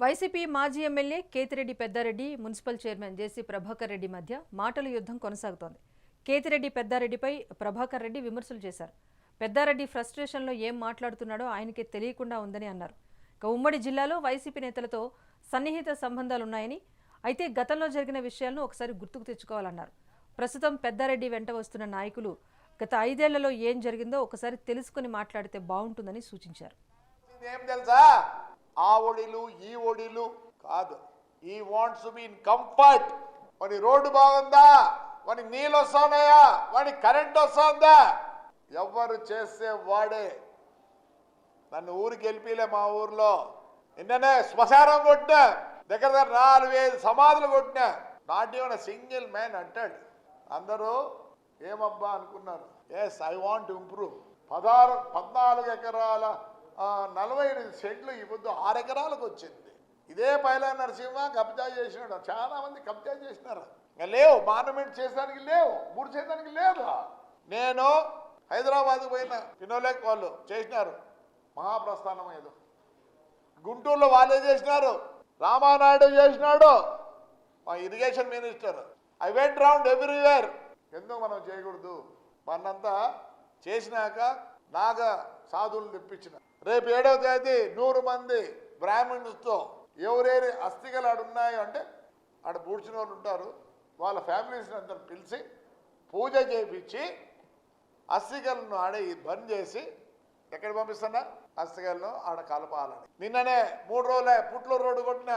YCP మాజీ MLA Kethireddy Peddareddy municipal chairman JC Prabhakar Reddy మధ్య మాటల యుద్ధం కొనసాగుతోంది. కేతిరెడ్డి పెద్దారెడ్డిపై ప్రభాకర్ రెడ్డి విమర్శలు చేశారు. పెద్దారెడ్డి ఫ్రస్ట్రేషన్లో ఏం మాట్లాడుతున్నాడో ఆయనకి తెలియకుండా ఉందని అన్నారు. ఇక ఉమ్మడి జిల్లాలో వైసీపీ నేతలతో సన్నిహిత సంబంధాలున్నాయని అయితే గతంలో జరిగిన విషయాలను ఒకసారి గుర్తుకు తెచ్చుకోవాలన్నారు. ప్రస్తుతం పెద్దారెడ్డి వెంట వస్తున్న నాయకులు గత ఐదేళ్ళలో ఏం జరిగిందో ఒకసారి తెలుసుకుని మాట్లాడితే బాగుంటుందని సూచించారు. ఏం తెలుసా? ఆ ఒడిలు ఈ ఒడిలు కాదు. ఈ wants to be in comfort వాని రోడ్డు బాగుందా? వాని నీళ్ళు వస్తున్నాయా? వాని కరెంట్ వస్తుందా? ఎవరు చేస్తే వాడే? నన్ను ఊరికి వెళ్ళిపోలే మా ఊర్లో. నిన్ననే శ్మశానం కొట్టినా. దగ్గర దగ్గర నాలుగు ఐదు సమాధులు కొట్టినా. నాట్ ఈవెన్ సింగిల్ మ్యాన్ అంటాడు. అందరూ ఏమబ్బా అనుకున్నారు? ఎస్ ఐ వాంట్ ఇంప్రూవ్ పదహారు పద్నాలుగు ఎకరాల నలభై ఎనిమిది సెంట్లు ఈ పొద్దు ఆరు ఎకరాలకు వచ్చింది. ఇదే పైలా నరసింహ కబ్జా చేసినాడు. చాలా మంది కబ్జా చేసినారు. లేవు. మానమెంట్ చేసానికి లేవు. మూడు చేయడానికి లేదు. నేను హైదరాబాద్కు పోయిన పినోలేక్ వాళ్ళు చేసినారు. మహాప్రస్థానం ఏదో. గుంటూరులో వాళ్ళే చేసినారు. రామానాయుడు చేసినాడు. మా irrigation minister. I went round everywhere ఎందుకు మనం చేయకూడదు? మనంతా చేసినాక నాగ సాధువులు తెప్పించిన. రేపు ఏడవ తేదీ నూరు మంది బ్రాహ్మణులతో ఎవరేరి అస్థికలు ఆడున్నాయో అంటే ఆడ పూడ్చిన వాళ్ళు ఉంటారు. వాళ్ళ ఫ్యామిలీస్ని అందరు పిలిచి పూజ చేయించి అస్థికలను ఆడే బంద్ చేసి ఎక్కడ పంపిస్తున్నా? అస్థికలను ఆడ కలపాలని. నిన్ననే మూడు రోజులే పుట్లూరు రోడ్డు కొట్టిన.